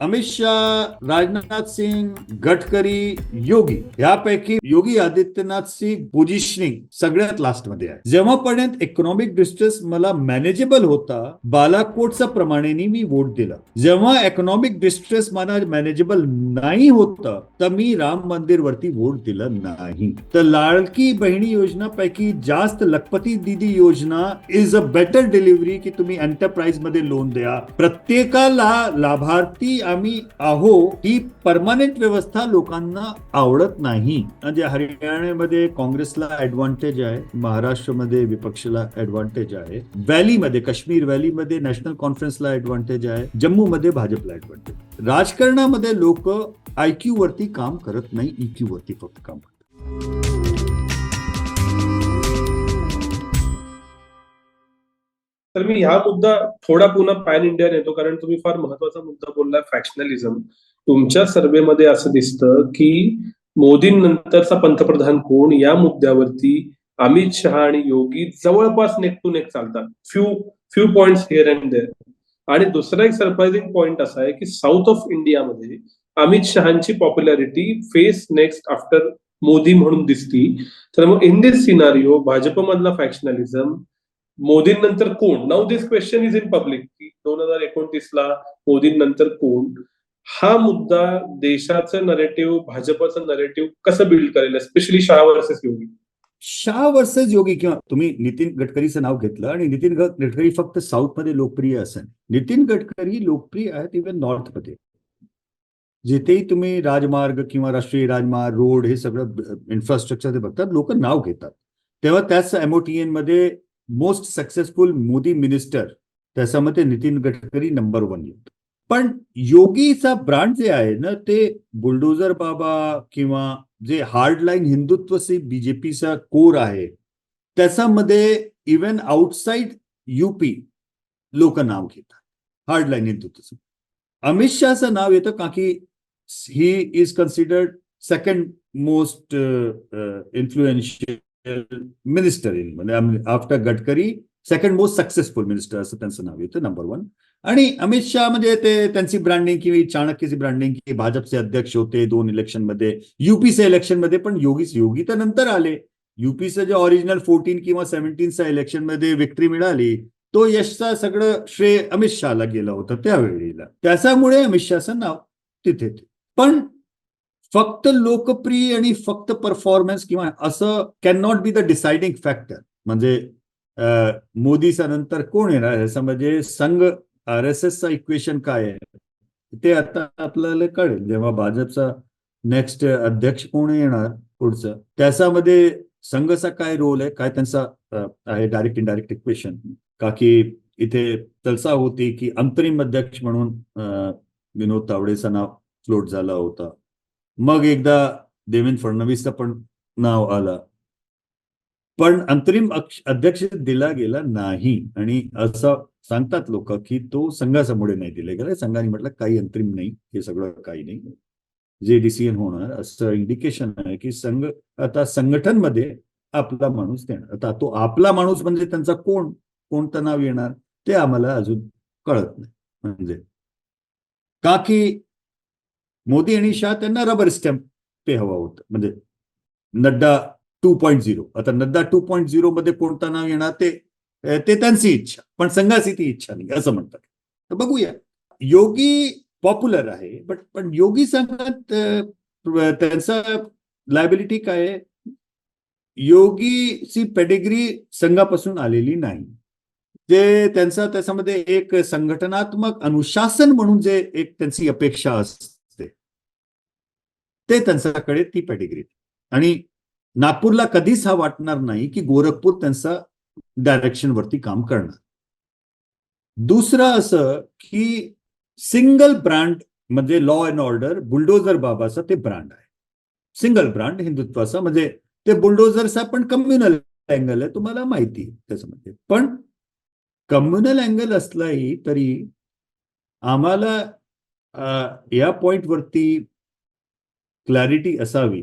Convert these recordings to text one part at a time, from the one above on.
अमित शाह राजनाथ सिंग गडकरी योगी यापैकी योगी आदित्यनाथची पोझिशनिंग सगळ्यात लास्टमध्ये आहे. जेव्हापर्यंत इकॉनॉमिक डिस्ट्रेस मला मॅनेजेबल होता बालाकोटच्या प्रमाणे मी वोट दिला. जेव्हा इकॉनॉमिक डिस्ट्रेस मला मॅनेजेबल नाही होत तर मी राम मंदिर वरती वोट दिलं नाही. तर लाडकी बहिणी योजना पैकी जास्त लखपती दिदी योजना इज अ बेटर डिलिव्हरी की तुम्ही एंटरप्राइजमध्ये लोन द्या. प्रत्येकाला लाभार्थी आम्ही आहो ही परमानंट व्यवस्था लोकांना आवडत नाही. म्हणजे हरियाणामध्ये काँग्रेसला ऍडव्हान्टेज आहे महाराष्ट्रामध्ये विपक्षला ऍडव्हान्टेज आहे व्हॅलीमध्ये काश्मीर व्हॅलीमध्ये नॅशनल कॉन्फरन्सला ऍडव्हान्टेज आहे जम्मू मध्ये भाजपला ऍडव्हान्टेज राजकारणामध्ये लोक आयक्यू वरती काम करत नाही इक्यू वरती फक्त काम करतात. तर मी हा मुद्दा थोडा पुन्हा पॅन इंडिया नेतो कारण तुम्ही फार महत्त्वाचा मुद्दा बोलला फॅक्शनलिझम तुमच्या सर्व्हेमध्ये असं दिसतं की मोदींनंतरचा पंतप्रधान कोण या मुद्द्यावरती अमित शहा आणि योगी जवळपास नेक टू नेक चालतात. Few few point here and there आणि दुसरा एक सरप्राइझिंग पॉइंट असा आहे की साऊथ ऑफ इंडियामध्ये Amit शहाची popularity face next after Modi म्हणून दिसती. तर मग इन दिस सिनारिओ भाजपमधला फॅक्शनलिझम मोदींनंतर कोण? नाव this question is in public की दोन हजार एकोणतीसला मोदींनंतर कोण? हा मुद्दा देशाचं नरेटिव्ह भाजपचं नरेटिव्ह कसं बिल्ड करेल? Specially Shah versus Yogi. Shah versus Yogi किंवा तुम्ही नितीन गडकरीचं नाव घेतलं आणि नितीन गडकरी फक्त साऊथमध्ये लोकप्रिय असेल. नितीन गडकरी लोकप्रिय आहेत इव्हन नॉर्थमध्ये जिथेही तुम्ही राजमार्ग किंवा राष्ट्रीय राजमार्ग रोड हे सगळं इन्फ्रास्ट्रक्चर ते बघतात लोक नाव घेतात. तेव्हा त्याच एमओटीएनमध्ये मोस्ट सक्सेसफुल मोदी मिनिस्टर त्याच्यामध्ये नितीन गडकरी नंबर वन येत. पण योगीचा ब्रँड जे आहे ना ते बुलडोजर बाबा किंवा जे हार्डलाईन हिंदुत्वचे बीजेपीचा कोर आहे त्याच्यामध्ये इवन आउटसाइड युपी लोक नाव घेतात हार्डलाईन हिंदुत्वचं. अमित शहाचं नाव येतं का की he is considered second most influential minister in म्हणजे after Gadkari second most successful minister असं त्यांचं नाव येतं नंबर वन आणि अमित शहा म्हणजे ते त्यांची ब्रँडिंग किंवा चाणक्यची ब्रँडिंग की भाजपचे अध्यक्ष होते दोन इलेक्शनमध्ये युपीचे इलेक्शनमध्ये पण योगीच योगी तर नंतर आले. युपीचं जे ऑरिजिनल फोर्टीन किंवा सेव्हन्टीनच्या इलेक्शनमध्ये विक्ट्री मिळाली तो यशचा सगळं श्रेय अमित शहाला गेलं होतं त्यावेळेला. त्याच्यामुळे अमित शहाचं नाव तिथे पण फक्त लोकप्रिय आणि फक्त परफॉर्मन्स किंवा असं can not be the deciding factor म्हणजे मोदीचा नंतर कोण येणार? ह्याचं म्हणजे संघ आर एस एसचा इक्वेशन काय आहे? ते आता आपल्याला कळेल. जेव्हा भाजपचा नेक्स्ट अध्यक्ष कोण येणार पुढचं? त्याच्यामध्ये संघचा काय रोल आहे? काय त्यांचा आहे डायरेक्ट इनडायरेक्ट इक्वेशन का की इथे तलसा होती की अंतरिम अध्यक्ष म्हणून विनोद तावडेचं नाव फ्लोट झाला होता. मग एकदा देवेंद्र फडणवीसचं पण नाव आलं. पण अंतरिम अध्यक्ष दिला गेला नाही. आणि असं सांगतात लोक की तो संघासमोर नाही दिले गेला. संघाने म्हटलं काही अंतरिम नाही. हे सगळं काही नाही. जे डिसिजन होणार. असं इंडिकेशन आहे की संघ आता संघटनमध्ये आपला माणूस देणार. आता तो आपला माणूस म्हणजे त्यांचा कोण? कोणतं नाव येणार? ते आम्हाला अजून कळत नाही. म्हणजे का की मोदी आणि शाह त्यांना रबर स्टॅम्प ते हवं होतं. म्हणजे नड्डा टू पॉईंट झिरो आता नड्डा टू पॉईंट झिरो मध्ये कोणता नाव येणार ते ते त्यांची इच्छा पण संघाची ती इच्छा नाही असं म्हणतात. तर बघूया. योगी पॉप्युलर आहे बट पण योगी संघात त्यांचा लायबिलिटी काय आहे? योगीची पेडिग्री संघापासून आलेली नाही. जे त्यांचा त्याच्यामध्ये एक संघटनात्मक अनुशासन म्हणून जे एक त्यांची अपेक्षा असते ते त्यांच्याकडे ती पेडिग्री आणि नागपूरला कधीच हा वाटणार नाही की गोरखपूर त्यांचा डायरेक्शन वरती काम करणार. दुसरं असं की सिंगल ब्रँड म्हणजे लॉ अँड ऑर्डर बुलडोझर बाबाचा ते ब्रँड आहे. सिंगल ब्रँड हिंदुत्वाचा म्हणजे ते बुलडोझरचा पण कम्युनल अँगल आहे तुम्हाला माहिती आहे त्याच्यामध्ये. पण कम्युनल अँगल असलाही तरी आम्हाला या पॉइंटवरती क्लॅरिटी असावी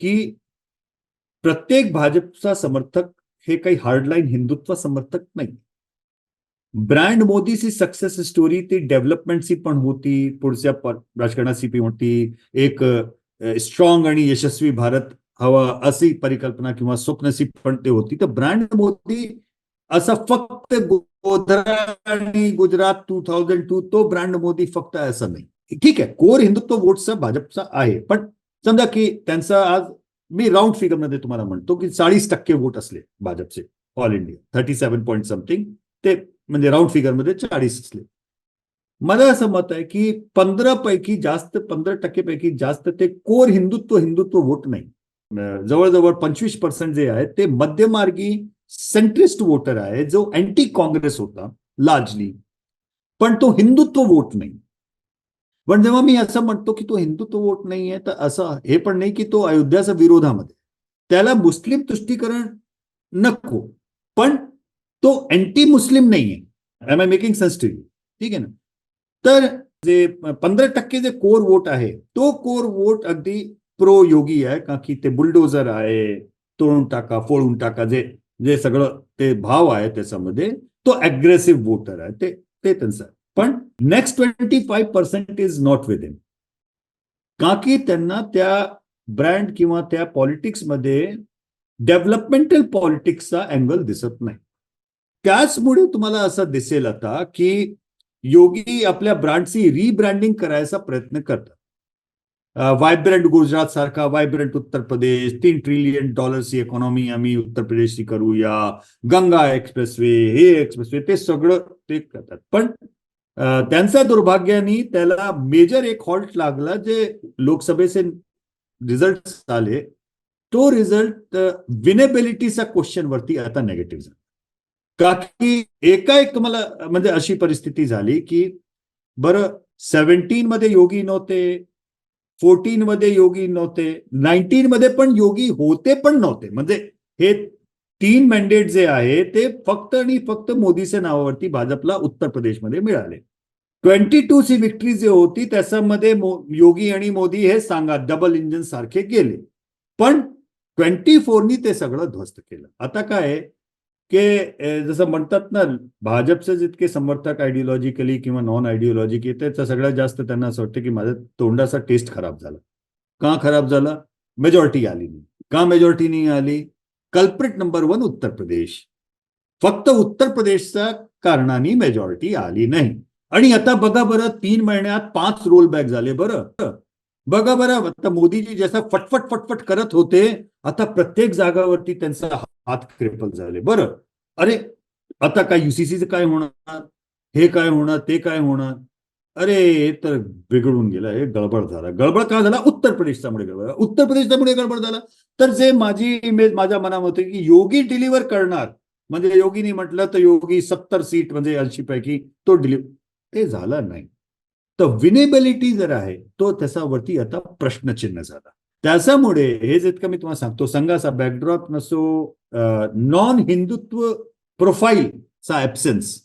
की प्रत्येक भाजपचा समर्थक हे काही हार्डलाईन हिंदुत्व समर्थक नाही. ब्रँड मोदीची सक्सेस स्टोरी ती डेव्हलपमेंटची पण होती पुढच्या राजकारणाची पण होती. एक स्ट्रॉंग आणि यशस्वी भारत हवा अशी परिकल्पना किंवा स्वप्नशी पण ते होती. तर ब्रँड मोदी असा फक्त गोधरा आणि गुजरात टू थाउजंड टू तो ब्रँड मोदी फक्त असं नाही. ठीक आहे कोर हिंदुत्व वोटचा भाजपचा आहे. पण समजा की त्यांचा आज मी राऊंड फिगरमध्ये तुम्हाला म्हणतो की चाळीस टक्के वोट असले भाजपचे all India thirty seven point something ते म्हणजे राऊंड फिगरमध्ये चाळीस असले. मला असं मत आहे की पंधरा पैकी जास्त पंधरा टक्के पैकी जास्त ते कोर हिंदुत्व हिंदुत्व वोट नाही. जवळजवळ पंचवीस पर्सेंट जे आहे ते मध्यमार्गी सेंट्रिस्ट वोटर आहे जो अँटी काँग्रेस होता लार्जली पण तो हिंदुत्व वोट नाही. पण जेव्हा मी असं म्हणतो की तो हिंदुत्व वोट नाहीये तर असं हे पण नाही की तो अयोध्याचा विरोधामध्ये. त्याला मुस्लिम तुष्टीकरण नको पण तो अँटी मुस्लिम नाहीये एम आय मेकिंग सेन्स ठीक आहे ना? तर जे पंधरा टक्के जे कोर वोट आहे तो कोर वोट अगदी प्रो योगी आहे का की ते बुलडोजर आहे तोडून टाका फोडून टाका जे जे सगळं ते भाव आहे त्याच्यामध्ये तो अग्रेसिव्ह वोटर आहे. ते ते त्यांचं पण next twenty five percent is not within का की त्यांना त्या ब्रँड किंवा त्या पॉलिटिक्समध्ये डेव्हलपमेंटल पॉलिटिक्सचा अँगल दिसत नाही. त्याचमुळे तुम्हाला असं दिसेल आता की योगी आपल्या ब्रँडची रिब्रँडिंग करायचा प्रयत्न करतात. वायब्रंट गुजरात सारखा वायब्रंट उत्तर प्रदेश तीन ट्रिलियन डॉलरची इकॉनॉमी आम्ही उत्तर प्रदेशची करूया गंगा एक्सप्रेसवे हे एक्सप्रेसवे ते सगळं ते करतात. पण त्यांचा दुर्भाग्याने त्याला मेजर एक हॉल्ट लागला जे लोकसभेचे रिझल्ट आले. तो रिझल्ट विनेबिलिटीचा क्वेश्चन वरती आता नेगेटिव्ह झाला. का की एकाएक तुम्हाला म्हणजे अशी परिस्थिती झाली की बरं सेव्हन्टीन मध्ये योगी नव्हते फोर्टीन मध्ये योगी नव्हते नाईन्टीन मध्ये पण योगी होते पण नव्हते. म्हणजे हे तीन मॅन्डेट जे आहे ते फक्त आणि फक्त मोदीच्या नावावरती भाजपला उत्तर प्रदेशमध्ये मिळाले. ट्वेंटी टू ची विक्ट्री जी होती त्याच्यामध्ये योगी आणि मोदी हे सांगा डबल इंजिन सारखे गेले. पण ट्वेंटी फोरनी ते सगळं ध्वस्त केलं. आता काय आहे, की जसं म्हणतात ना भाजपचे जितके समर्थक आयडिओलॉजिकली किंवा नॉन आयडिओलॉजिकली त्याचं सगळ्यात जास्त त्यांना असं वाटतं की माझ्या तोंडाचा टेस्ट खराब झाला. का खराब झाला? मेजॉरिटी आली नाही. का मेजॉरिटी नाही आली? Culprit number one Uttar Pradesh. फक्त उत्तर प्रदेशच्या कारणाने मेजॉरिटी आली नाही. आणि आता बघा बरं तीन महिन्यात पाच रोल बॅक झाले बरं. बघा बरं आता मोदीजी जसं फटफट फटफट करत होते आता प्रत्येक जागावरती त्यांचा हात क्रिपल झाले. बरं. अरे आता काय युसीसीचं काय होणार? हे काय होणार? ते काय होणार? अरे तर बिघडून गेलं हे गडबड झाला. गडबड का झाला? उत्तर प्रदेशच्यामुळे गडबड उत्तर प्रदेशच्यामुळे गडबड झाला. तर जे माझी इमेज माझ्या मनामध्ये की योगी डिलिव्हर करणार. म्हणजे योगीनी म्हटलं तर योगी सत्तर सीट म्हणजे ऐंशी पैकी तो डिलिव्ह ते झालं नाही. तर विनेबिलिटी जर आहे तो त्याच्यावरती आता प्रश्नचिन्ह झाला. त्याच्यामुळे हे जितकं मी तुम्हाला सांगतो संघाचा बॅकड्रॉप नसो नॉन हिंदुत्व प्रोफाईलचा ऍबसेन्स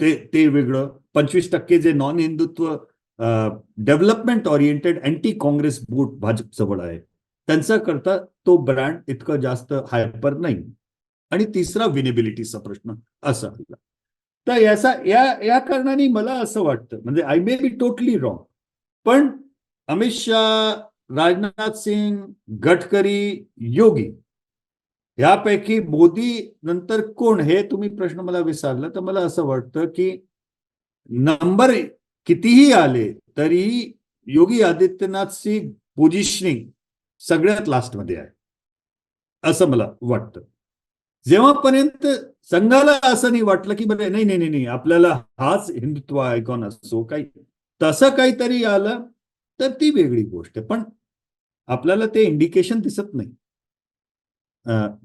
ते ते वेगळं. पंचवीस टक्के जे non Hindutva development oriented anti Congress vote Bhajap जवळ आहे. त्यांचा करता तो ब्रँड इतकं जास्त हायपर नाही. आणि तिसरा विनेबिलिटीचा प्रश्न असा. तर याचा या या कारणाने मला असं वाटतं म्हणजे I may be totally wrong पण अमित शाह राजनाथ सिंग गडकरी योगी यापैकी मोदी नंतर कोण हे तुम्ही प्रश्न मला विचारला तर मला असं वाटतं की नंबर कितीही आले तरी योगी आदित्यनाथची पोझिशनिंग सगळ्यात लास्टमध्ये आहे असं मला वाटतं. जेव्हापर्यंत संघाला असं नाही वाटलं की बरं नाही नाही नाही नाही आपल्याला हाच हिंदुत्व आयकॉन असो काही तसं काहीतरी आलं तर ती वेगळी गोष्ट आहे. पण आपल्याला ते इंडिकेशन दिसत नाही.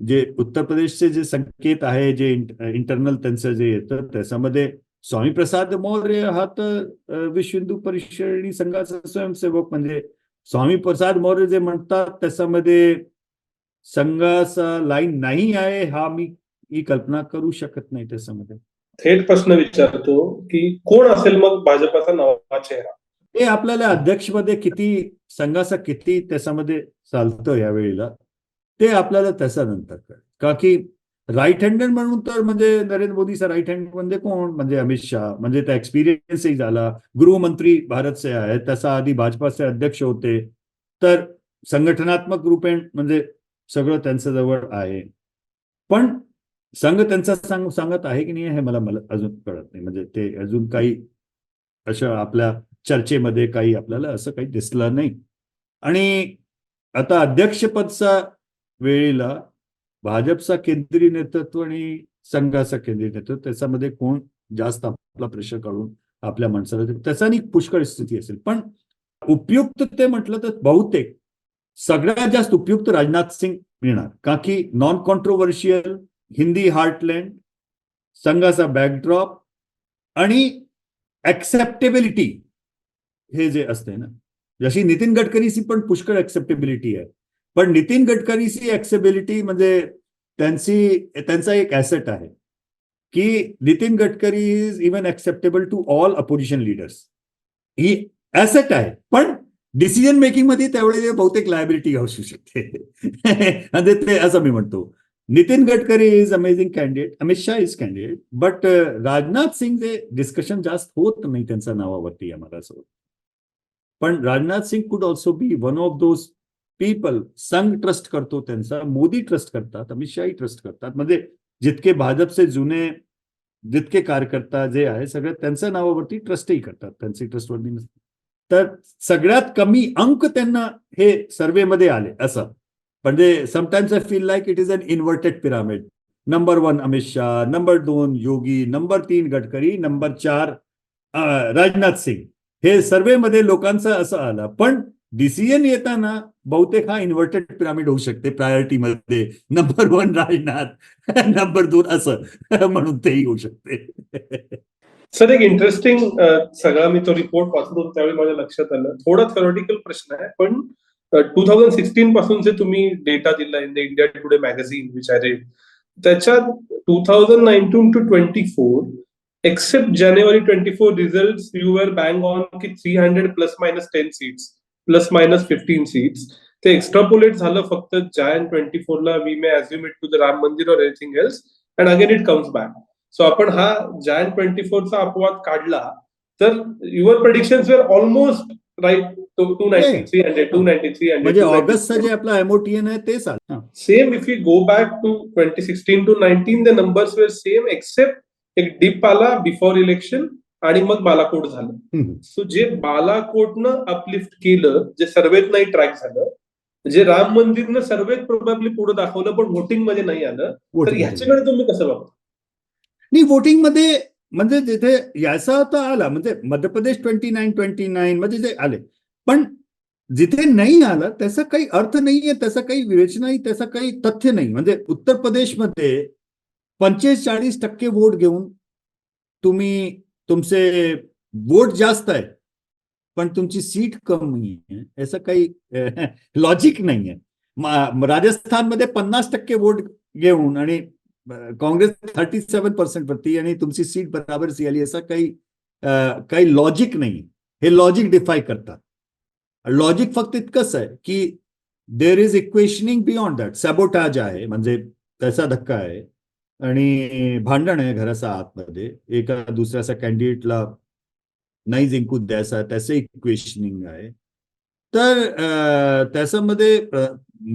जे उत्तर प्रदेशचे जे संकेत आहे जे इंटरनल त्यांचं जे येतं त्याच्यामध्ये स्वामी प्रसाद मौर्य हा तर विश्व हिंदू परिषद संघाचा स्वयंसेवक. म्हणजे स्वामी प्रसाद मौर्य जे म्हणतात त्याच्यामध्ये संघाचा लाईन नाही आहे हा मी ही कल्पना करू शकत नाही त्याच्यामध्ये. थेट प्रश्न विचारतो की कोण असेल मग भाजपाचा नवा चेहरा? हे आपल्याला अध्यक्षमध्ये किती संघाचा किती त्याच्यामध्ये चालतं या वेळेला ते आपल्याला त्याच्यानंतर कळेल. का की राईट हँडेड म्हणून तर म्हणजे नरेंद्र मोदीचा राईट हँड म्हणजे कोण? म्हणजे अमित शहा. म्हणजे त्या एक्सपिरियन्सही झाला. गृहमंत्री भारतचे आहेत. त्याचा आधी भाजपाचे अध्यक्ष होते. तर संघटनात्मक रूपेण म्हणजे सगळं त्यांच्या जवळ आहे. पण संघ त्यांचा सांग सांगत आहे की नाही हे मला मला अजून कळत नाही. म्हणजे ते अजून काही अशा आपल्या चर्चेमध्ये काही आपल्याला असं काही दिसलं नाही. आणि आता अध्यक्षपदचा वेळेला भाजपचा केंद्रीय नेतृत्व आणि संघाचा केंद्रीय नेतृत्व त्याच्यामध्ये कोण जास्त आपला प्रेशर काढून आपल्या माणसाला त्याचा पुष्कळ स्थिती असेल. पण उपयुक्त ते म्हटलं तर बहुतेक सगळ्यात जास्त उपयुक्त राजनाथ सिंग मिळणार का की नॉन कॉन्ट्रोवर्शियल हिंदी हार्टलँड संघाचा बॅकड्रॉप आणि ऍक्सेप्टेबिलिटी हे जे असते ना जशी नितीन गडकरीची पण पुष्कळ ऍक्सेप्टेबिलिटी आहे. पण नितीन गडकरीची ऍक्सेबिलिटी म्हणजे त्यांची त्यांचा एक ऍसेट आहे की Nitin Gadkari is even acceptable to all opposition leaders he asset आहे पण डिसिजन मेकिंगमध्ये त्यावेळी बहुतेक लायबिलिटी असू शकते. म्हणजे ते असं मी म्हणतो. Nitin Gadkari is amazing candidate Amit Shah is candidate but Rajnath Singh जे डिस्कशन जास्त होत नाही त्यांच्या नावावरती आम्हाला असं पण Rajnath Singh could also be one of those people Sangh trust करतो त्यांचा. मोदी ट्रस्ट करतात. अमित शाही ट्रस्ट करतात. म्हणजे जितके भाजपचे जुने जितके कार्यकर्ता जे आहे सगळे त्यांच्या नावावरती ट्रस्टही करतात. त्यांचे ट्रस्टवरती नसते तर सगळ्यात कमी अंक त्यांना हे सर्वेमध्ये आले असं. म्हणजे sometimes I feel like it is an inverted pyramid number one Amit Shah number दोन योगी नंबर तीन गडकरी नंबर चार राजनाथ सिंग हे सर्वेमध्ये लोकांचं असं आलं. पण डिसिजन येताना बहुतेक हा इन्व्हर्टेड पिरामिड होऊ शकते. प्रायोरिटीमध्ये नंबर वन राजनाथ नंबर दोन असं म्हणून तेही होऊ शकते. सर एक इंटरेस्टिंग सगळा मी तो रिपोर्ट वाचत होतो त्यावेळी माझ्या लक्षात आलं. थोडा थेरॉटिकल प्रश्न आहे पण टू थाउजंड सिक्स्टीन पासून जे तुम्ही डेटा दिला in the India Today magazine which I read त्याच्यात two thousand nineteen to twenty four except January twenty four result यू वर बँक ऑन की three hundred plus minus ten seats plus minus fifteen seats ते extrapolate झालं फक्त Jan twenty फोरला we may assume it to the Ram Mandir और anything else and again it comes back so आपण हा Jan twenty फोरचा अपवाद काढला तर your prediction were almost right two ninety three hundred two ninety three hundred ऑगस्टचा जे आपला MOTN आहे हा. Same if you go back to twenty sixteen to nineteen the numbers were same except एक dip आला बिफोर इलेक्शन आणि मग बालाकोट झालं. So जे बालाकोटनं अपलिफ्ट केलं जे सर्वेत नाही ट्रॅक झालं जे राम मंदिरनं सर्वेत प्रोबॅबली पुढे दाखवलं पण वोटिंगमध्ये नाही आलं तर ह्याच्याकडे तुम्ही कसं बघता? नाही वोटिंगमध्ये म्हणजे जिथे याचा तर आला म्हणजे Madhya Pradesh twenty nine twenty nine मध्ये जे आले. पण जिथे नाही आलं त्याचा काही अर्थ नाहीये त्याचा काही विवेचनाही त्याचा काही तथ्य नाही. म्हणजे उत्तर प्रदेशमध्ये पंचेचाळीस टक्के वोट घेऊन तुम्ही तुमचे वोट जास्त आहे पण तुमची सीट कमी आहे याचं काही लॉजिक नाहीये. राजस्थानमध्ये पन्नास टक्के वोट घेऊन आणि काँग्रेस थर्टी सेव्हन पर्सेंट वरती आणि तुमची सीट बराबर आली असं काही काही लॉजिक नाही. हे लॉजिक डिफाय करतात. लॉजिक फक्त इतकंच आहे की there is equationing beyond that sabotage आहे म्हणजे त्याचा धक्का आहे. आणि भांडण आहे घराच्या आतमध्ये. एका दुसऱ्याचा कॅन्डिडेटला नाही जिंकू द्यायचा त्याचं इक्वेशनिंग आहे. तर त्याच्यामध्ये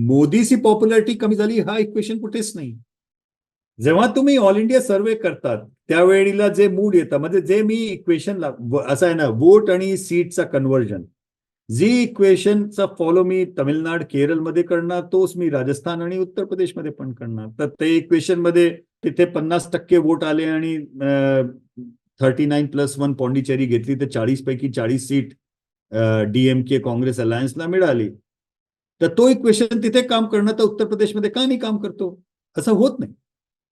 मोदीची पॉप्युलॅरिटी कमी झाली हा इक्वेशन कुठेच नाही. जेव्हा तुम्ही ऑल इंडिया सर्वे करतात त्यावेळेला जे मूड येतं म्हणजे जे मी इक्वेशन असं आहे ना वोट आणि सीटचा कन्व्हर्जन जी इक्वेशनचा फॉलो मी तमिळनाड केरळमध्ये करणार तोच मी राजस्थान आणि उत्तर प्रदेशमध्ये पण करणार. तर ते इक्वेशनमध्ये तिथे पन्नास टक्के वोट आले आणि thirty nine plus one Pondicherry घेतली तर चाळीस पैकी चाळीस सीट डीएमके काँग्रेस अलायन्सला मिळाली. तर तो इक्वेशन तिथे काम करणं तर उत्तर प्रदेशमध्ये का नाही काम करतो? असं होत नाही.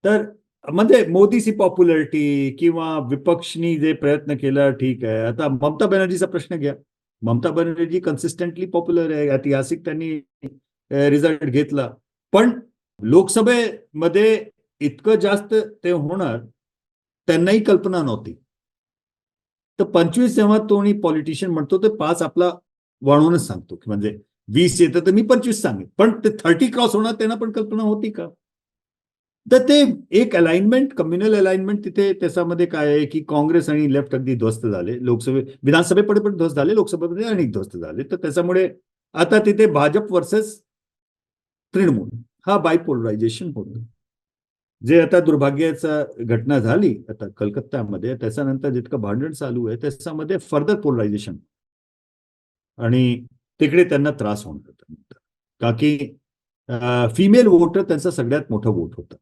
तर म्हणजे मोदीची पॉप्युलरिटी किंवा विपक्षनी जे प्रयत्न केला ठीक आहे. आता ममता बॅनर्जीचा प्रश्न घ्या. ममता बॅनर्जी कन्सिस्टंटली पॉप्युलर आहे. ऐतिहासिक त्यांनी रिझल्ट घेतला. पण लोकसभेमध्ये इतकं जास्त ते होणार त्यांनाही कल्पना नव्हती. तर पंचवीस जेव्हा कोणी पॉलिटिशियन म्हणतो ते पाच आपला वाढवूनच सांगतो. की म्हणजे वीस येतं तर मी पंचवीस सांगेन. पण ते थर्टी क्रॉस होणार त्यांना पण कल्पना होती का? तर ते एक अलाइनमेंट कम्युनल अलाइनमेंट तिथे त्याच्यामध्ये काय आहे की काँग्रेस आणि लेफ्ट अगदी ध्वस्त झाले. लोकसभे विधानसभेपडे पण ध्वस्त झाले लोकसभेमध्ये अनेक ध्वस्त झाले. तर त्याच्यामुळे आता तिथे भाजप वर्सेस तृणमूल हा बायपोलरायझेशन होतो. जे आता दुर्भाग्याचा घटना झाली आता कलकत्त्यामध्ये त्याच्यानंतर जितकं भांडण चालू आहे त्याच्यामध्ये फर्दर पोलरायझेशन आणि तिकडे त्यांना त्रास होणार का की फिमेल वोटर त्यांचा सगळ्यात मोठं वोट होता.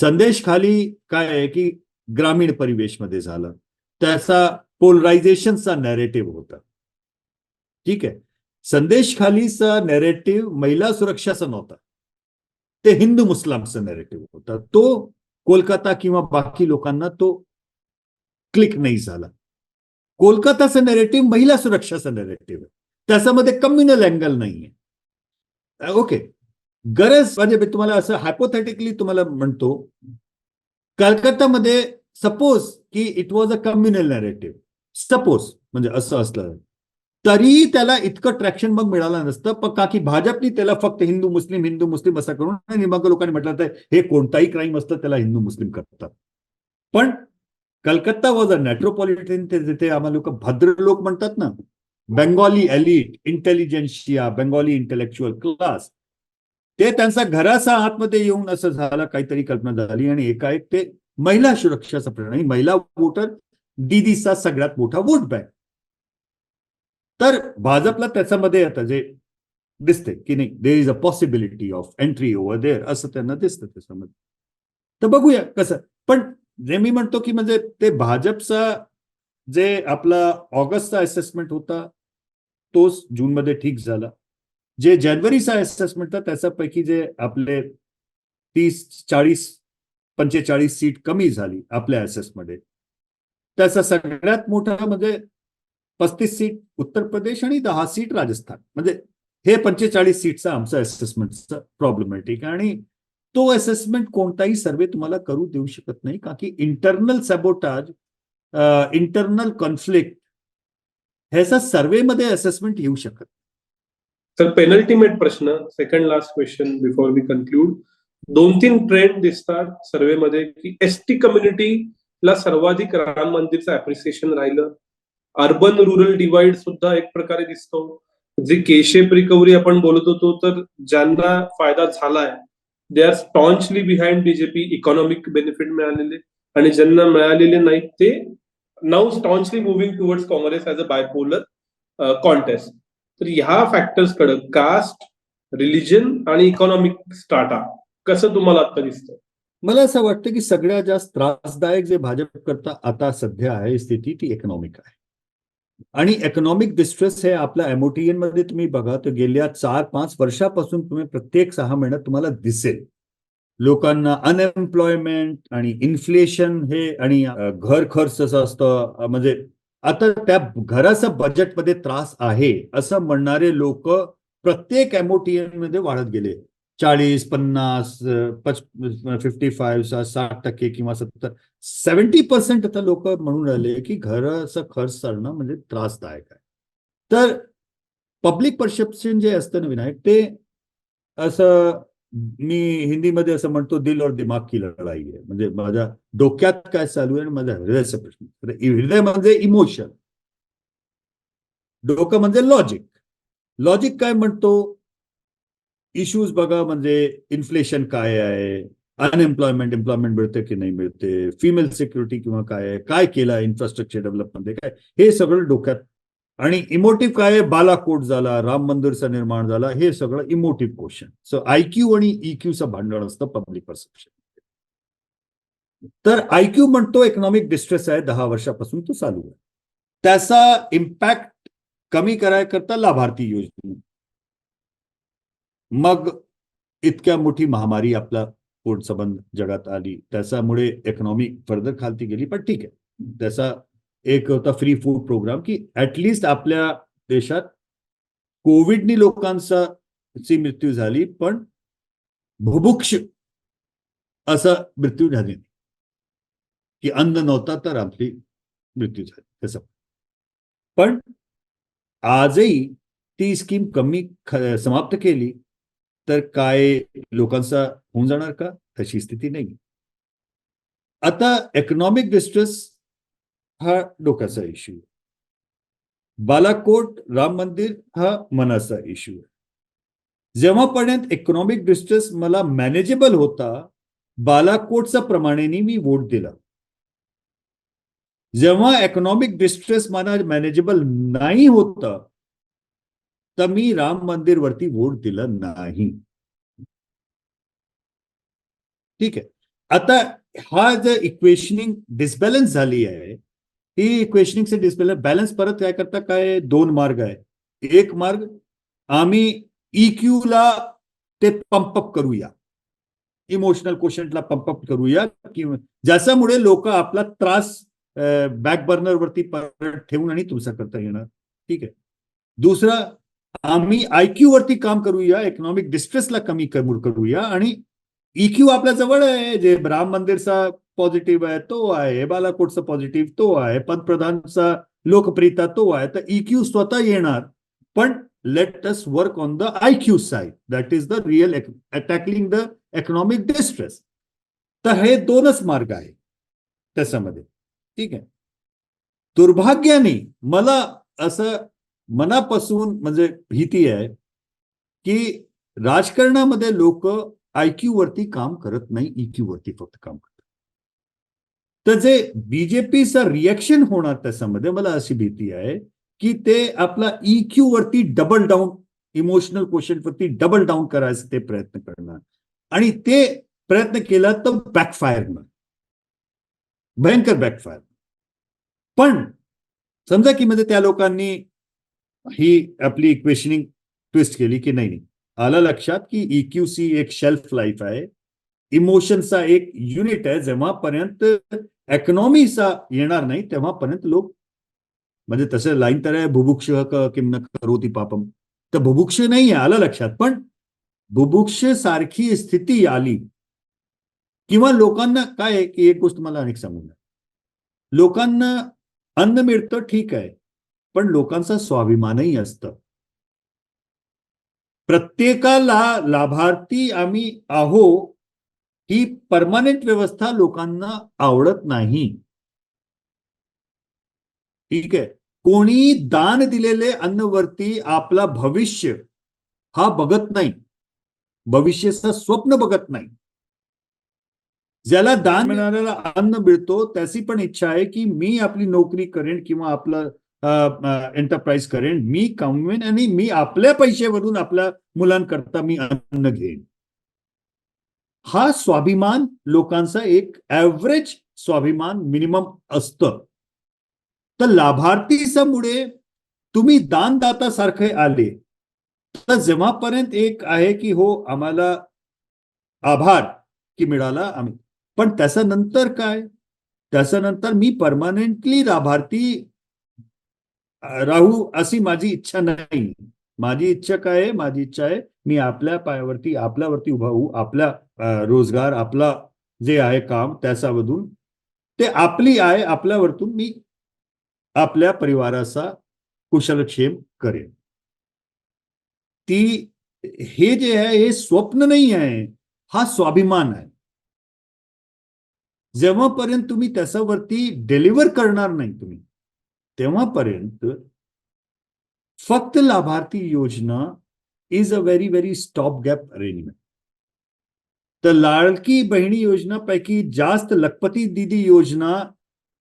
संदेश खाली काय आहे की ग्रामीण परिवेशमध्ये झालं. त्याचा पोलरायझेशनचा नॅरेटिव्ह होता. ठीक आहे. संदेश खालीचा नॅरेटिव्ह महिला सुरक्षाचा नव्हता. ते हिंदू मुस्लिमचा नॅरेटिव्ह होता. तो कोलकाता किंवा बाकी लोकांना तो क्लिक नाही झाला. कोलकाताचा नॅरेटिव्ह महिला सुरक्षाचा नॅरेटिव्ह आहे. त्याच्यामध्ये कम्युनल अँगल नाहीये. ओके. गरज म्हणजे मी तुम्हाला असं हायपोथेटिकली तुम्हाला म्हणतो कलकत्तामध्ये सपोज की it was a communal narrative suppose म्हणजे असं असलं. तरी त्याला इतकं ट्रॅक्शन मग मिळालं नसतं. पण का की भाजपनी त्याला फक्त हिंदू मुस्लिम हिंदू मुस्लिम असं करून आणि मग लोकांनी म्हटलं तर हे कोणताही क्राईम असतं त्याला हिंदू मुस्लिम करतात. पण कलकत्ता वॉज अ मेट्रोपॉलिटन जिथे आम्हाला लोक भद्र लोक म्हणतात ना. Bengali elite intelligentsia Bengali intellectual class ते त्यांचा घराचा आतमध्ये येऊन असं झालं काहीतरी कल्पना झाली आणि एकाएक ते महिला सुरक्षाचा प्रश्न आणि महिला वोटर दीदीचा सगळ्यात मोठा वोट बँक. तर भाजपला त्याच्यामध्ये आता जे दिसते की नाही there is a possibility of entry over there असं त्यांना दिसतं त्याच्यामध्ये. तर बघूया कसं. पण जे मी म्हणतो की म्हणजे ते भाजपचा जे आपला ऑगस्टचा असेसमेंट होता तोच जूनमध्ये ठीक झाला. जे जनवरीचा असेसमेंट त्याच्यापैकी जे आपले तीस चाळीस पंचेचाळीस सीट कमी झाली आपल्या असेसमध्ये त्याचा सगळ्यात मोठा म्हणजे पस्तीस सीट उत्तर प्रदेश आणि दहा सीट राजस्थान. म्हणजे हे पंचेचाळीस सीटचा आमचा असेसमेंटचा प्रॉब्लेमॅटिक आणि तो असेसमेंट कोणताही सर्वे तुम्हाला करू देऊ शकत नाही का की इंटरनल सॅबोटाज इंटरनल कॉन्फ्लिक्ट ह्याचा सर्वेमध्ये असेसमेंट येऊ शकत तर पेनल्टीमेट प्रश्न second last question before we conclude दोन तीन ट्रेंड दिसतात सर्वेमध्ये की एस टी कम्युनिटीला सर्वाधिक राम मंदिरचं अप्रिसिएशन राहिलं. अर्बन रुरल डिवाइड सुद्धा एक प्रकारे दिसतो. जे केशेप रिकव्हरी आपण बोलत होतो तर ज्यांना फायदा झालाय they are staunchly behind BJP economic benefit मिळालेले. आणि ज्यांना मिळालेले नाहीत ते now staunchly moving towards Congress as a bipolar contest तर ह्या फॅक्टर्सकडे कास्ट रिलिजन आणि इकॉनॉमिक स्टार्टा कसं तुम्हाला आता दिसतं मला असं वाटतं की सगळ्यात जास्त त्रासदायक जे भाजप करता आता सध्या आहे स्थिती ती इकॉनॉमिक आहे. आणि इकॉनॉमिक डिस्ट्रेस हे आपल्या एमओटीएनमध्ये तुम्ही बघा तर गेल्या चार पाच वर्षापासून तुम्ही प्रत्येक सहा महिन्यात तुम्हाला दिसेल. लोकांना अनएम्प्लॉयमेंट आणि इन्फ्लेशन हे आणि घर खर्च जसं असतं म्हणजे आता त्या घराचं बजेटमध्ये त्रास आहे असं म्हणणारे लोक प्रत्येक एमओटीएनमध्ये वाढत गेले. चाळीस पन्नास पच फिफ्टी फाईव्ह साठ टक्के किंवा सत्तर सेव्हन्टी पर्सेंट आता लोक म्हणून राहिले की घराचा खर्च चालणं म्हणजे त्रासदायक आहे. तर पब्लिक परसेप्शन जे असतं ना विनायक ते असं मी हिंदीमध्ये असं म्हणतो दिल और दिमाग की लढाई आहे म्हणजे माझ्या डोक्यात काय चालू आहे आणि माझ्या हृदयाचा प्रश्न हृदय म्हणजे इमोशन डोकं म्हणजे लॉजिक लॉजिक काय म्हणतो? इश्यूज बघा म्हणजे इन्फ्लेशन काय आहे? अनएम्प्लॉयमेंट एम्प्लॉयमेंट मिळते की नाही मिळते फिमेल सिक्युरिटी किंवा काय आहे? काय केलं इन्फ्रास्ट्रक्चर डेव्हलपमध्ये काय? हे सगळं डोक्यात आणि इमोटिव्ह काय? आहे बालाकोट झाला राम मंदिरचं निर्माण झाला हे सगळं इमोटिव्ह क्वेश्चन सो आयक्यू आणि ईक्यूचं भांडण असतं पब्लिक परसेप्शन तर आयक्यू म्हणतो इकॉनॉमिक डिस्ट्रेस आहे दहा वर्षापासून तो चालू आहे. त्याचा इम्पॅक्ट कमी करायकरता लाभार्थी योजना. मग इतक्या मोठी महामारी आपला पोट संबंध जगात आली. त्याच्यामुळे इकॉनॉमी फर्दर खालती गेली पण ठीक आहे. त्याचा एक होता फ्री फूड प्रोग्राम की ऍटलिस्ट आपल्या देशात कोविडनी लोकांचा ची मृत्यू झाली पण भुभुक्ष असा मृत्यू झाली. की अन्न नव्हता तर आपली मृत्यू झाली तसं पण आजही ती स्कीम कमी समाप्त केली तर काय लोकांचा होऊन जाणार का? तशी स्थिती नाही आता इकॉनॉमिक डिस्ट्रेस हा डोक्याचा इश्यू बालाकोट राम मंदिर हा मनाचा इश्यू आहे. जेव्हापर्यंत इकॉनॉमिक डिस्ट्रेस मला मॅनेजेबल होता बालाकोटचा प्रमाणेनी मी वोट दिला. जेव्हा इकॉनॉमिक डिस्ट्रेस मला मॅनेजेबल नाही होता तर मी राम मंदिरवरती वोट दिलं नाही. ठीक आहे. आता हा जर इक्वेशनिंग डिसबॅलन्स झाली आहे ही इक्वेशनिंगचे डिस्प्ले बॅलन्स परत काय करता? काय? दोन मार्ग आहे. एक मार्ग आम्ही EQ ला ते पंपअप करूया. इमोशनल क्वेश्चनला पंपअप करूया. किंवा ज्याच्यामुळे लोक आपला त्रास बॅक बर्नरवरती परत ठेवून आणि तुमचा करता येणार. ठीक आहे. दुसरा आम्ही आयक्यू वरती काम करूया. इकॉनॉमिक डिस्ट्रेसला कमी करूया. आणि इक्यू आपल्या जवळ आहे. जे राम मंदिरचा पॉझिटिव्ह आहे तो आहे. बालाकोटचा पॉझिटिव्ह तो आहे. पंतप्रधानचा लोकप्रियता तो आहे. तर इक्यू स्वतः येणार. पण let us work on the I Q side that is the real tackling the economic distress तर हे दोनच मार्ग आहे त्याच्यामध्ये. ठीक आहे? दुर्भाग्याने मला असं मनापासून म्हणजे भीती आहे की राजकारणामध्ये लोक आयक्यू वरती काम करत नाही इक्यू वरती फक्त काम करतात तर जे बीजेपीचं रिएक्शन होणार त्याच्यामध्ये मला अशी भीती आहे की ते आपला इक्यू वरती डबल डाऊन इमोशनल क्वेश्चन वरती डबल डाऊन करायचं ते प्रयत्न करणार. आणि ते प्रयत्न केला तर बॅकफायर होणार. भयंकर बॅकफायर पण समजा की म्हणजे त्या लोकांनी ही आपली इक्वेशनिंग ट्विस्ट केली की नाही नाही. आलं लक्षात की इक्यूसी एक शेल्फ लाईफ आहे. इमोशनचा एक युनिट आहे. जेव्हापर्यंत इकॉनॉमीचा येणार नाही तेव्हापर्यंत लोक म्हणजे तसं लाईन तर आहे बुभुक्ष किमन करोती पापम. तर बुभुक्ष नाही आहे आलं लक्षात. पण बुभुक्ष सारखी स्थिती आली किंवा लोकांना काय आहे की एक गोष्ट मला अनेक सांगून द्या. लोकांना अन्न मिळतं ठीक आहे. पण लोकांचा स्वाभिमानही असतं. प्रत्येकाला लाभार्थी आम्ही आहो ही परमानेंट व्यवस्था लोकांना आवडत नाही. ठीक आहे. कोणी दान दिलेले अन्नवरती आपला भविष्य हा बघत नाही. भविष्याचं स्वप्न बघत नाही. ज्याला दान मिळालेला अन्न मिळतो त्याची पण इच्छा आहे की मी आपली नोकरी करेन किंवा आपलं एंटरप्राइज करेन. मी कमवेन आणि मी आपल्या पैशावरून आपल्या मुलांकरता मी अन्न घेईन. हा स्वाभिमान लोकांचा एक ऍव्हरेज स्वाभिमान मिनिमम असतं. तर लाभार्थीच्यामुळे तुम्ही दानदाता सारखे आले. तर जेव्हापर्यंत एक आहे की हो आम्हाला आभार की मिळाला आम्ही. पण त्याच्यानंतर काय? त्याच्यानंतर मी परमानंटली लाभार्थी राहू अशी माझी इच्छा नाही. माझी इच्छा काय आहे? माझी इच्छा आहे मी आपल्या पायावरती आपल्यावरती उभा होऊ आपला रोजगार आपला जे आहे काम त्याच्यामधून ते आपली आहे आपल्यावरतून मी आपल्या परिवाराचा कुशलक्षेम करेन. ती हे जे आहे हे स्वप्न नाही आहे हा स्वाभिमान आहे. जेव्हापर्यंत तुम्ही त्याच्यावरती डिलिव्हर करणार नाही तुम्ही तेव्हापर्यंत फक्त लाभार्थी योजना is a very very stop gap arrangement तर लाडकी बहिणी योजनापैकी जास्त लखपती दिदी योजना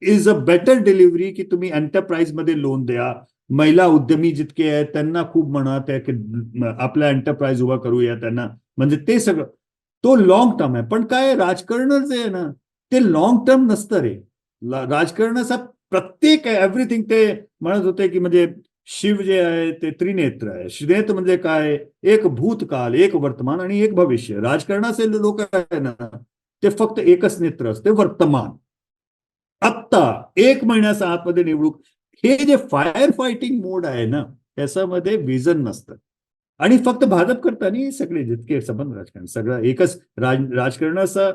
इज अ बेटर डिलिव्हरी की तुम्ही एंटरप्राइजमध्ये लोन द्या महिला उद्यमी जितके आहेत त्यांना खूप म्हणत आहे की आपला एंटरप्राइज उभा करूया त्यांना म्हणजे ते सगळं तो लॉंग टर्म आहे पण काय राजकारण जे आहे ना ते लॉंग टर्म नसतं रे राजकारणाचा प्रत्येक एव्हरीथिंग ते म्हणत होते की म्हणजे शिव जे आहे ते त्रिनेत्र आहे. श्रीनेत्र म्हणजे काय? एक भूतकाल एक वर्तमान आणि एक भविष्य. राजकारणाचे लोक आहे ना ते फक्त एकच नेत्र असते वर्तमान. आत्ता एक महिन्याच्या आतमध्ये निवडूक हे जे फायर फायटिंग मोड आहे ना त्याच्यामध्ये विजन नसतं. आणि फक्त भाजप करताना सगळे जितके संबंध राजकारण सगळं एकच राज राजकारणाचा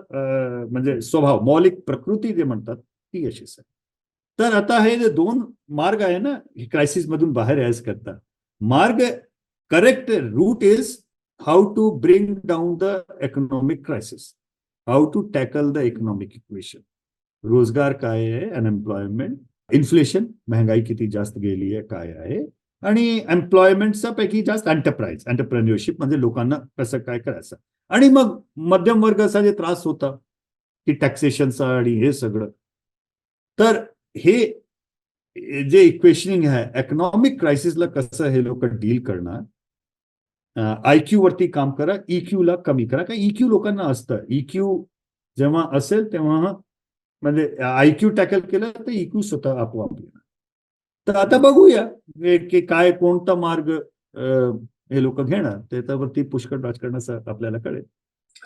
म्हणजे स्वभाव मौलिक प्रकृती जे म्हणतात ती अशीच आहे. तर आता हे जे दोन मार्ग आहे ना क्रायसिस मधून बाहेर यायच करता मार्ग correct route is how to bring down the economic crisis how to tackle the economic equation रोजगार काय आहे? अनएम्प्लॉयमेंट इन्फ्लेशन महंगाई किती जास्त गेली आहे? काय आहे? आणि एम्प्लॉयमेंटचा पैकी जास्त एंटरप्राइज एंटरप्रेन्युअरशिप म्हणजे लोकांना कसं काय करायचं? आणि मग मध्यम वर्गाचा जे त्रास होता की टॅक्सेशनचा आणि हे सगळं. तर हे जे इक्वेशनिंग आहे इकॉनॉमिक क्रायसिसला कसं हे लोक डील करणार? आय क्यू वरती काम करा EQ ला कमी करा. कारण इक्यू लोकांना असतं. इक्यू जेव्हा असेल तेव्हा म्हणजे आय क्यू टॅकल केलं तर इक्यू स्वतः आपोआप येणार. तर आता बघूया की काय कोणता मार्ग हे लोक घेणार. त्याच्यावरती पुष्कळ राजकारणाचं आपल्याला कळेल.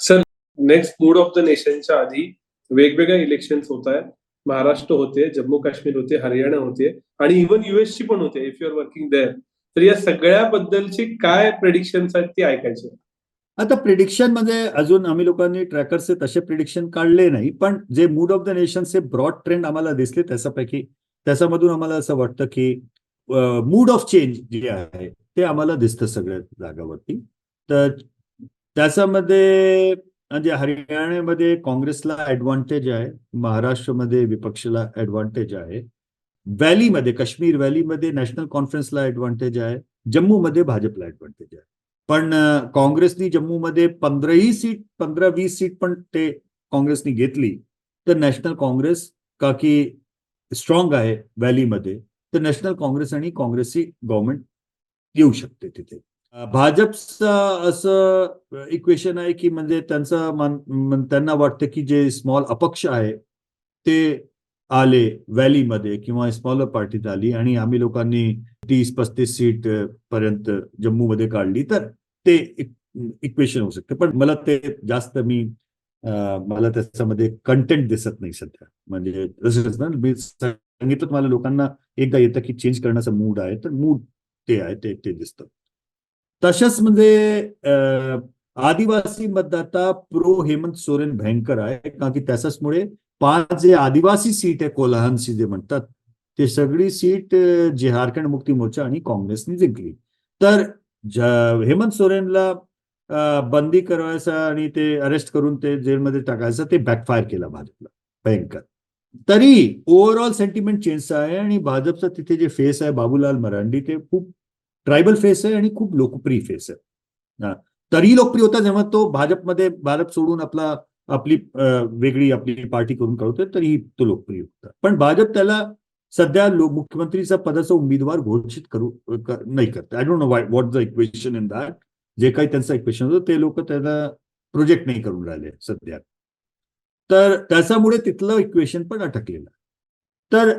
Sir next mood of the नेशनच्या आधी वेगवेगळ्या इलेक्शन्स होत आहेत. महाराष्ट्र होते जम्मू काश्मीर होते हरियाणा होते आणि इव्हन युएसची पण होते इफ यू वर्किंग देअर तर या सगळ्याबद्दलची काय प्रेडिक्शन्स आहेत ती ऐकायची. आता प्रिडिक्शनमध्ये म्हणजे अजून आम्ही लोकांनी ट्रॅकरचे तसे प्रिडिक्शन काढले नाही पण जे मूड ऑफ द नेशनचे ब्रॉड ट्रेंड आम्हाला दिसले त्याच्यापैकी त्याच्यामधून आम्हाला असं वाटतं की मूड ऑफ चेंज जे आहे ते आम्हाला दिसतं सगळ्या जागावरती. तर त्याच्यामध्ये म्हणजे हरियाणामध्ये काँग्रेसला ऍडव्हान्टेज आहे महाराष्ट्रामध्ये विपक्षला ऍडव्हान्टेज आहे व्हॅलीमध्ये काश्मीर व्हॅलीमध्ये नॅशनल कॉन्फरन्सला ऍडव्हान्टेज आहे जम्मूमध्ये भाजपला ऍडव्हान्टेज आहे. पण काँग्रेसनी जम्मूमध्ये पंधराही सीट पंधरा वीस सीट पण ते काँग्रेसनी घेतली तर नॅशनल काँग्रेस का की स्ट्रॉंग आहे व्हॅलीमध्ये तर नॅशनल काँग्रेस आणि काँग्रेसची गव्हर्नमेंट येऊ शकते तिथे. भाजपचं असं इक्वेशन आहे की म्हणजे त्यांचं त्यांना वाटतं की जे स्मॉल अपक्ष आहे ते आले व्हॅलीमध्ये किंवा स्मॉलर पार्टीत आली आणि आम्ही लोकांनी तीस पस्तीस सीट पर्यंत जम्मूमध्ये काढली तर ते इक्वेशन होऊ शकते. पण मला ते जास्त मी मला त्याच्यामध्ये कंटेंट दिसत नाही सध्या. म्हणजे तसंच ना मी सांगितलं तुम्हाला लोकांना एकदा येतं की चेंज करण्याचा मूड आहे तर मूड ते आहे ते ते दिसतं. तशाच म्हणजे आदिवासी मतदाता प्रो हेमंत सोरेन भयंकर आहे कारण की त्याच्याचमुळे पाच जे आदिवासी सीट आहे कोल्हानची जे म्हणतात ते सगळी सीट जे झारखंड मुक्ती मोर्चा आणि काँग्रेसने जिंकली. तर हेमंत सोरेनला बंदी करायचा आणि ते अरेस्ट करून ते जेलमध्ये टाकायचं ते बॅकफायर केला भाजपला भयंकर. तरी ओव्हरऑल सेंटिमेंट चेंज आहे आणि भाजपचं तिथे जे फेस आहे बाबूलाल मरांडी ते खूप ट्रायबल फेस आहे आणि खूप लोकप्रिय फेस आहे. हा. लोकप्रिय होता जेव्हा तो भाजपमध्ये भाजप सोडून आपला आपली वेगळी आपली पार्टी करून काढतोय तरीही तो लोकप्रिय होता. पण भाजप त्याला सध्या मुख्यमंत्रीचा पदाचा उमेदवार घोषित करू कर, नाही करत I don't know why what the equation in that जे काही त्यांचं इक्वेशन होतं ते लोक त्याला प्रोजेक्ट नाही करून राहिले सध्या. तर त्याच्यामुळे तिथलं इक्वेशन पण अटकलेलं तर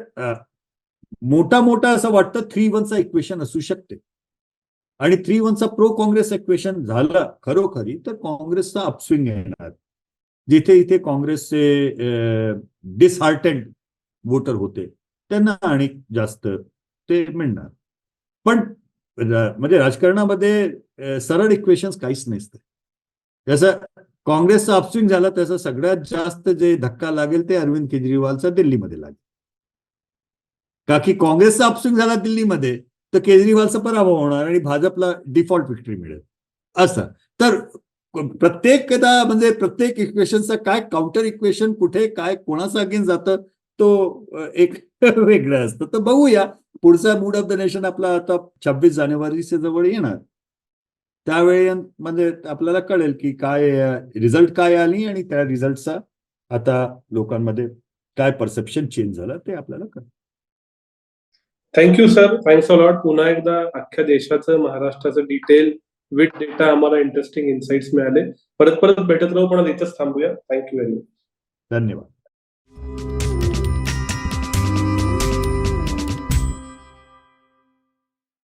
मोठा मोठा असं वाटतं थ्री वनचा इक्वेशन असू शकते. आणि थ्री वनचा प्रो काँग्रेस इक्वेशन झालं खरोखरी तर काँग्रेसचा अपस्विंग येणार. जिथे इथे काँग्रेसचे डिसहार्टेड वोटर होते त्यांना आणि जास्त ते मिळणार. पण म्हणजे राजकारणामध्ये सरळ इक्वेशन्स काहीच नसते. जसं काँग्रेसचा अपस्विंग झाला त्याचा सगळ्यात जास्त जे धक्का लागेल ते अरविंद केजरीवालचा दिल्लीमध्ये लागेल. का की काँग्रेसचा अपस्विंग झाला दिल्लीमध्ये तर केजरीवालचा पराभव होणार आणि भाजपला डिफॉल्ट विक्ट्री मिळेल. असं. तर प्रत्येकदा म्हणजे प्रत्येक इक्वेशनचं काय काउंटर इक्वेशन कुठे काय कोणाचं अगेन जातं तो एक वेगळं असतं. तर बघूया. पुढचा मूड ऑफ द नेशन आपला आता छब्बीस जानेवारीच्या जवळ येणार. त्यावेळी म्हणजे आपल्याला कळेल की काय रिझल्ट काय आली आणि त्या रिझल्टचा आता लोकांमध्ये काय परसेप्शन चेंज झालं ते आपल्याला कळेल. Thank you sir thanks a lot पुन्हा एकदा अख्ख्या देशाचं महाराष्ट्राचं डिटेल विथ डेटा आम्हाला इंटरेस्टिंग इन्साइट्स मिळाले. परत परत भेटत राहू पण इथंच थांबूया. थँक्यू व्हेरी मच धन्यवाद.